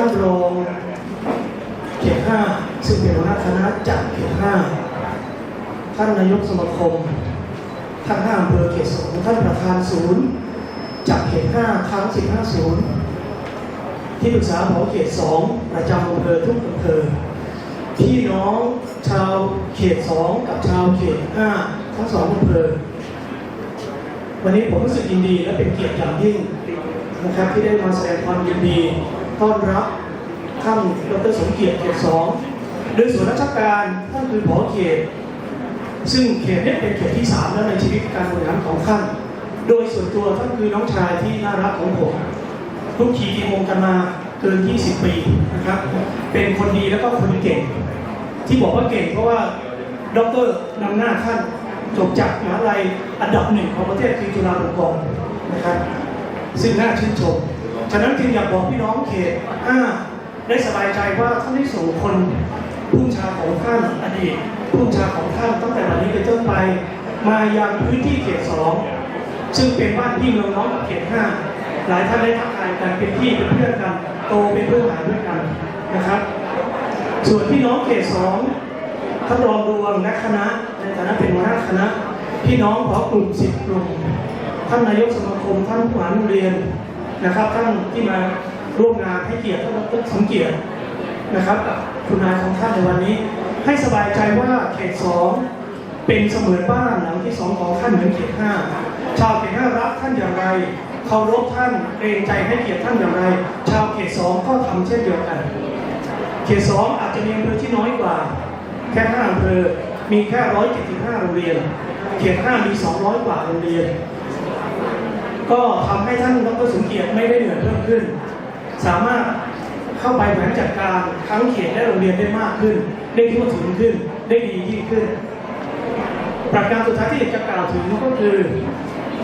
ท่านรองเขตห้าซึ่งเป็นหัวหน้าคณะจากเขตห้าท่านนายกสมาคมท่านห้าอำเภอเขตสองท่านประธานศูนย์จากเขตห้าทั้งสิบห้าศูนย์ที่ปรึกษาของเขตสองประจำอำเภอทุกอำเภอพี่น้องชาวเขตสองกับชาวเขตห้าทั้งสองอำเภอวันนี้ผมรู้สึกยินดีและเป็นเกียรติอย่างยิ่งนะครับที่ได้มาแสดงความยินดี ต้อนรับท่านดรสมเกียรติเขตสองโดยส่วนราชการท่านคือผอเขต ซึ่งเขตนี้เป็นเขตที่สามแล้วในชีวิตการบริหารของท่าน โดยส่วนตัวท่านคือน้องชายที่น่ารักของผมทุกทีที่วงกันมาเกิน 20 ปีนะครับ เป็นคนดีแล้วก็คนเก่ง ที่บอกว่าเก่งเพราะว่าด็อกเตอร์นำหน้าท่านจบจากมหาลัยอันดับหนึ่งของประเทศคือจุฬาลงกรณ์นะครับ ซึ่งน่าชื่นชม ฉะนั้นจึงอยากบอกพี่น้องเขตห้าได้สบายใจว่าท่านได้ส่งคนผู้ชาของท่านอดีตผู้ชาของท่านตั้งแต่วันนี้เป็นต้นไป มายังพื้นที่เขตสองซึ่งเป็นบ้านพี่เมืองน้องกับเขตห้าหลายท่านได้ทักทายกันเป็นพี่เป็นเพื่อนกัน โตเป็นเพื่อนหาด้วยกันนะครับ ส่วนพี่น้องเขตสองท่านรองดวงและคณะในฐานะเป็นหัวหน้าคณะพี่น้องขอกลุ่มสิบกลุ่มท่านนายกสมาคมท่านผู้หารโรงเรียน นะครับท่านที่มาร่วมงานให้เกียรติท่านดรสมเกียรตินะครับกับคุณนายของท่านในวันนี้ ให้สบายใจว่าเขตสองเป็นเสมือนบ้านหลังที่สองของท่านเหมือนเขตห้าชาวเขตห้ารักท่านอย่างไรเคารพท่านเกรงใจให้เกียรติท่านอย่างไร ชาวเขตสองก็ทำเช่นเดียวกัน เขตสองอาจจะมีอำเภอที่น้อยกว่า แค่ห้าอำเภอมีแค่ร้อยเจ็ดสิบห้าโรงเรียน เขตห้ามีสองร้อยกว่าโรงเรียน ก็ทำให้ท่านดรสมเกียรติไม่ได้เหนื่อยเพิ่มขึ้น สามารถเข้าไปบริหารจัดการทั้งเขตและโรงเรียนได้มากขึ้น ได้ทั่วถึงขึ้น ได้ดียิ่งขึ้น ประการสุดท้ายที่อยากจะกล่าวถึงก็คือ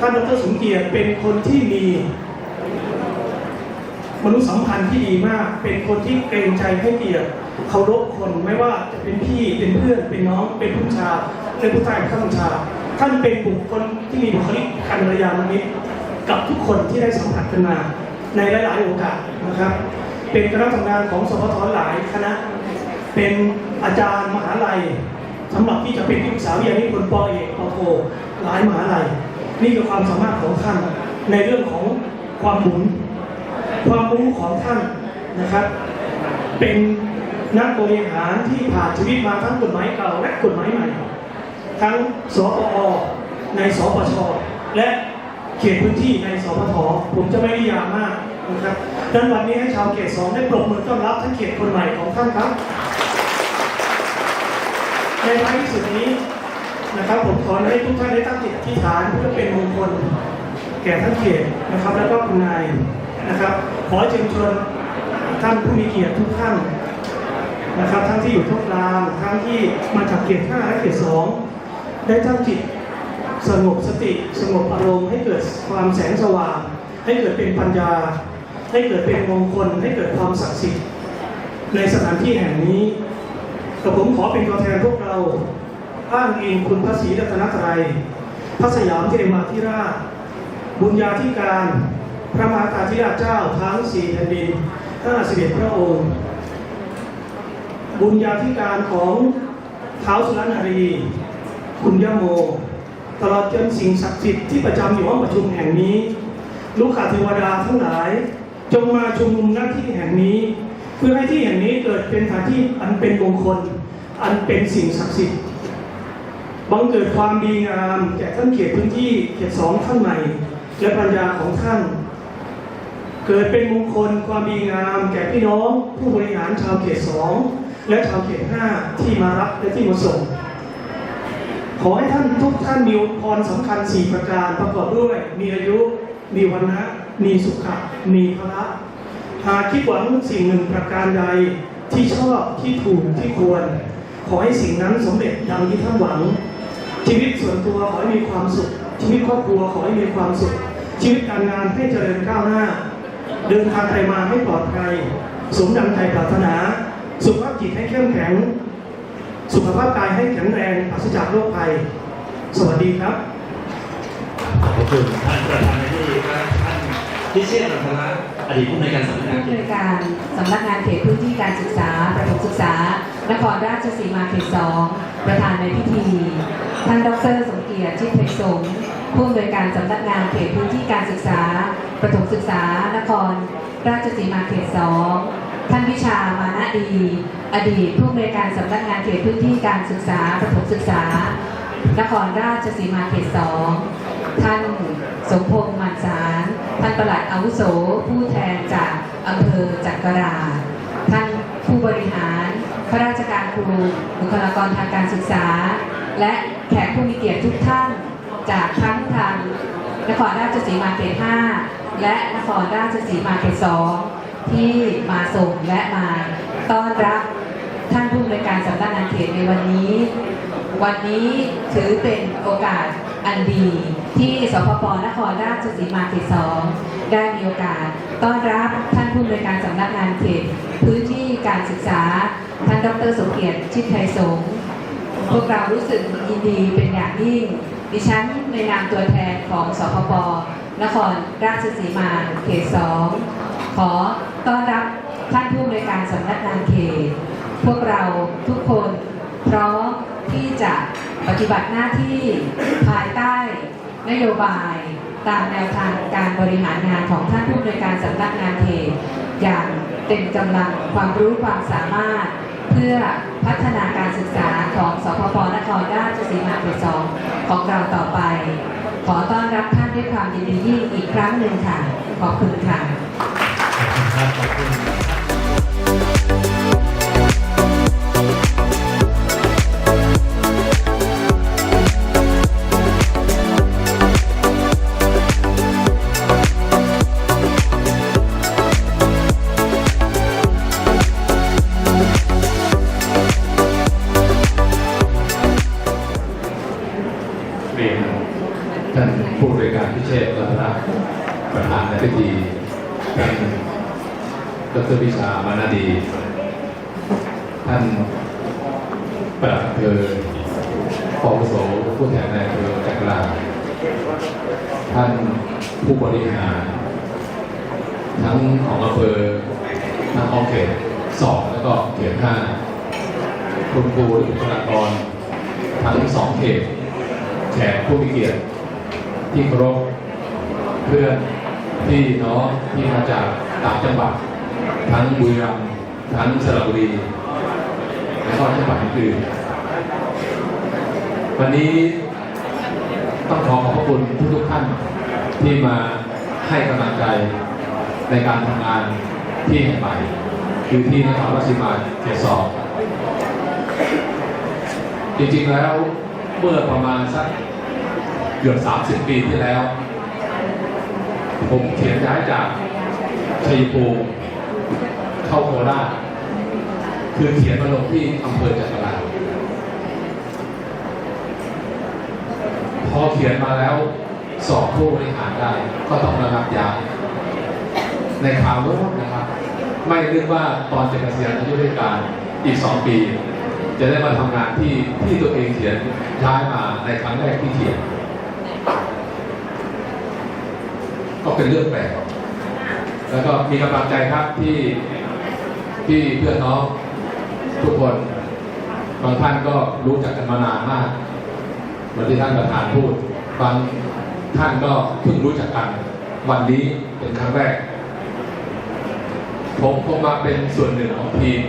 ท่านดรสมเกียรติเป็นคนที่มีมนุษยสัมพันธ์ที่ดีมาก เป็นคนที่เกรงใจให้เกียรติเคารพคนไม่ว่าจะเป็นพี่เป็นเพื่อนเป็นน้องเป็นผู้ชาเป็นผู้ใต้ข้าบัญชาท่านเป็นบุคคลที่มีบุคลิกกัลยาณมิตร กับทุกคนที่ได้สัมผัสกันมา ในหลาย ๆ โอกาสนะครับ เป็นคณะทำงานของสพทหลายคณะ เป็นอาจารย์มหาลัยสำหรับที่จะเป็นที่ปรึกษาวิทยานิพนธ์ปอเอกปอโทหลายมหาลัย นี่คือความสามารถของท่านในเรื่องของความหมุนความรู้ของท่านนะครับ เป็นนักบริหารที่ผ่านชีวิตมาทั้งกฎหมายเก่าและกฎหมายใหม่ ทั้งสปอในสปชและ เขตพื้นที่ในสปทผมจะไม่นิยามมากนะครับดังนั้นวันนี้ให้ชาวเขตสองได้ปรบมือต้อนรับท่านเขตคนใหม่ของท่านครับ ในท้ายที่สุดนี้นะครับผมขอให้ทุกท่านได้ตั้งจิตอธิษฐานเพื่อเป็นมงคลแก่ท่านเขตนะครับ แล้วก็คุณนายนะครับ ขอเชิญชวนท่านผู้มีเกียรติทุกท่านนะครับทั้งที่อยู่ทุกกลางทั้งที่มาจากเขตห้าและเขตสองได้ตั้งจิต สงบสติสงบอารมณ์ให้เกิดความแสงสว่าง ให้เกิดเป็นปัญญา ให้เกิดเป็นมงคล ให้เกิดความศักดิ์สิทธิ์ ในสถานที่แห่งนี้แต่ผมขอเป็นตัวแทนพวกเราอ้างอิงคุณพระศรีรัตนตรัยพระสยามเทวาธิราช บุญญาธิการ พระมหากาธิราชเจ้าทั้งสี่แผ่นดินห้าสิบเอ็ดพระองค์ บุญญาธิการของเท้าสุรนารี คุณยะโม ตลอดจนสิ่งศักดิ์สิทธิ์ที่ประจำอยู่ห้องประชุมแห่งนี้ ลูกขาเทวดาทั้งหลาย จงมาชุมนุมหน้าที่แห่งนี้ เพื่อให้ที่แห่งนี้เกิดเป็นสถานที่อันเป็นมงคล อันเป็นสิ่งศักดิ์สิทธิ์บังเกิดความดีงามแก่ท่านเขตพื้นที่เขตสองท่านใหม่และปัญญาของท่าน เกิดเป็นมงคลความดีงาม แก่พี่น้องผู้บริหารชาวเขตสองและชาวเขตห้าที่มารับและที่มาส่ง ขอให้ท่านทุกท่านมีพรสำคัญสี่ประการประกอบด้วย มีอายุ มีวันนะมีสุขะมีพละหากคิดหวังสิ่งหนึ่งประการใดที่ชอบที่ถูกที่ควร ขอให้สิ่งนั้นสำเร็จดังที่ท่านหวัง ชีวิตส่วนตัวขอให้มีความสุข ชีวิตครอบครัวขอให้มีความสุข ชีวิตการงานให้เจริญก้าวหน้า เดินทางไปมาให้ปลอดภัยสมดังใจปรารถนา สุขภาพจิตให้เข้มแข็ง สุขภาพกายให้แข็งแรงปราศจากโรคภัย สวัสดีครับ ขอบคุณท่านประธานในที่และท่านพิเชษฐ์อัครอดีตผู้ในวยการสำนักงานผู้อำนวยการสำนักงานเขตพื้นที่การศึกษา ประถมศึกษานครราชสีมาเขตสองประธานในพิธี ท่านดรสมเกียรติชิดไทยสงผู้อำนวยการสำนักงานเขตพื้นที่การศึกษา ประถมศึกษา นครราชสีมาเขตสองท่านวิชามา ดีอดีตผู้อำนวยการสำนักงานเขตพื้นที่การศึกษาประถมศึกษา นครราชสีมาเขตสองท่านสมพงษ์มันสารท่านประหลัดอาวุโส ผู้แทนจากอำเภอจักราชท่านผู้บริหารข้าราชการครูบุคลากรทางการศึกษา และแขกผู้มีเกียรติทุกท่านจากทั้งทางนครราชสีมาเขต5และนครราชสีมาเขต2ที่มาส่งและมา ต้อนรับท่านผู้อำนวยการสำนักงานเขตในวันนี้ วันนี้ถือเป็นโอกาสอันดีที่สพปนครราชสีมาเขตสองได้มีโอกาส ต้อนรับท่านผู้อำนวยการสำนักงานเขตพื้นที่การศึกษา ท่านดรสมเกียรติชิดไทยสงฆ์พวกเรารู้สึกยินดีเป็นอย่างยิ่งดิฉันในนามตัวแทนของสพปนครราชสีมาเขตสองขอต้อนรับ ท่านผู้อำนวยการสำนักงานเขต พวกเราทุกคนพร้อมที่จะปฏิบัติหน้าที่ภายใต้นโยบายตามแนวทางการบริหารงานของท่านผู้อำนวยการสำนักงานเขตอย่างเต็มกำลังความรู้ความสามารถ เพื่อพัฒนาการศึกษาของสพปนครราชสีมาเขตสองของเราต่อไป ขอต้อนรับท่านด้วยความยินดียิ่งอีกครั้งหนึ่งค่ะ ขอบคุณค่ะ ขอบคุณครับขอบคุณ รวิชามานาดี ท่านประหลัดเภอปองโสผู้แทนในายอเอจักราท่านผู้บริหาร ทั้งของอำเภอทั้งของเขตสองแล้วก็เขตห้าคุณครูและบุคลากร ทั้งสองเขตแขกผู้มีเกียรติที่เคารพเพื่อนพี่น้องที่มาจากต่างจังหวัด ทั้งบุรีรัมย์ทั้งสระบุรีและก็จังหวัดอื่นวันนี้ต้องขอขอบพระคุณทุกๆท่านที่มาให้กำลังใจในการทำงานที่แห่งใหม่คือที่นครราชสีมาเขตสองจริงๆแล้วเมื่อประมาณสักเกือบ 30 ปีที่แล้ว ผมเขียนย้ายจากชัยภูมิ เข้าโคราชคือเขียนมาลงที่อำเภอจักราพอเขียนมาแล้วสอบผู้บริหารได้ ก็ต้องระงับยาในข่าวโน้นนะครับ ไม่นึกว่าตอนจะเกษียณอายุราชการอีกสองปี จะได้มาทำงานที่ที่ตัวเองเขียนย้ายมาในครั้งแรกที่เขียน ก็เป็นเรื่องแปลกแล้วก็มีกำลังใจครับที่ ที่เพื่อนน้องทุกคนบางท่านก็รู้จักกันมานานมากเหมือนที่ท่านประธานพูดบางท่านก็เพิ่งรู้จักกัน วันนี้เป็นครั้งแรก ผมคงมาเป็นส่วนหนึ่งของทีม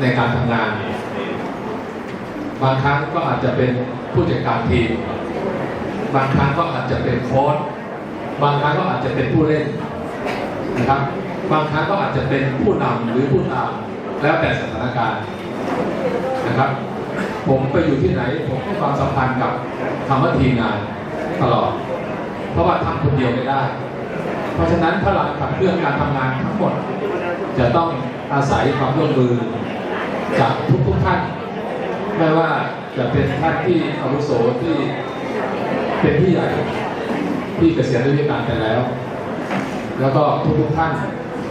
ในการทำงาน บางครั้งก็อาจจะเป็นผู้จัดการทีม บางครั้งก็อาจจะเป็นโค้ชบางครั้งก็อาจจะเป็นผู้เล่นนะครับ บางครั้งก็อาจจะเป็นผู้นำหรือผู้ตามแล้วแต่สถานการณ์นะครับ ผมไปอยู่ที่ไหน ผมให้ความสัมพันธ์กับคำว่าทีมงานตลอด เพราะว่าทำคนเดียวไม่ได้ เพราะฉะนั้นพลังขับเคลื่อนการทำงานทั้งหมด จะต้องอาศัยความร่วมมือจากทุกๆท่าน ไม่ว่าจะเป็นท่านที่อาวุโสที่เป็นพี่ใหญ่ที่เกษียณราชการไปแล้ว แล้วก็ทุกๆท่าน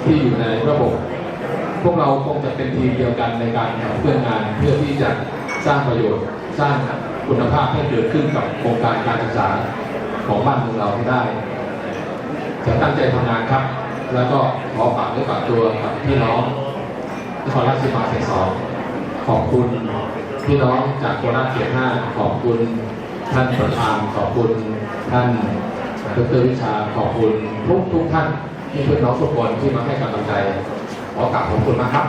ที่อยู่ในระบบ พวกเราคงจะเป็นทีมเดียวกันในการขับเคลื่อนงาน เพื่อที่จะสร้างประโยชน์ สร้างคุณภาพให้เกิดขึ้นกับโครงการการศึกษาของบ้านเมืองเราให้ได้จะตั้งใจทำงานครับ แล้วก็ขอฝากเนื้อฝากตัวกับพี่น้องนครราชสีมาเขตสองขอบคุณพี่น้องจากโคราชเขตห้าขอบคุณท่านประธานขอบคุณท่านดรวิชาขอบคุณทุกทุกท่าน ที่เพื่อนน้องทุกคนที่มาให้กำลังใจขอกราบขอบคุณมากครับ